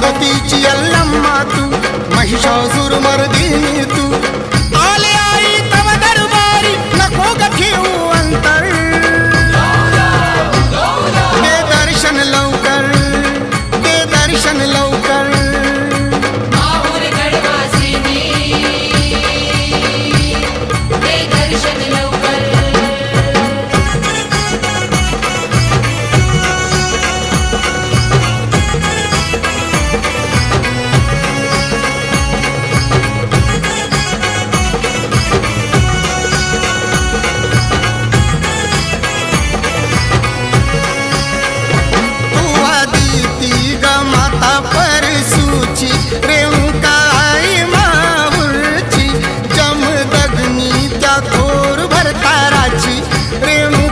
ಸಂಗತಿಚಿಯಲ್ಲಮ್ಮ ತು ಮಹಿಷಾಸುರ ಮರದಿನಿ ತು ಆ Breno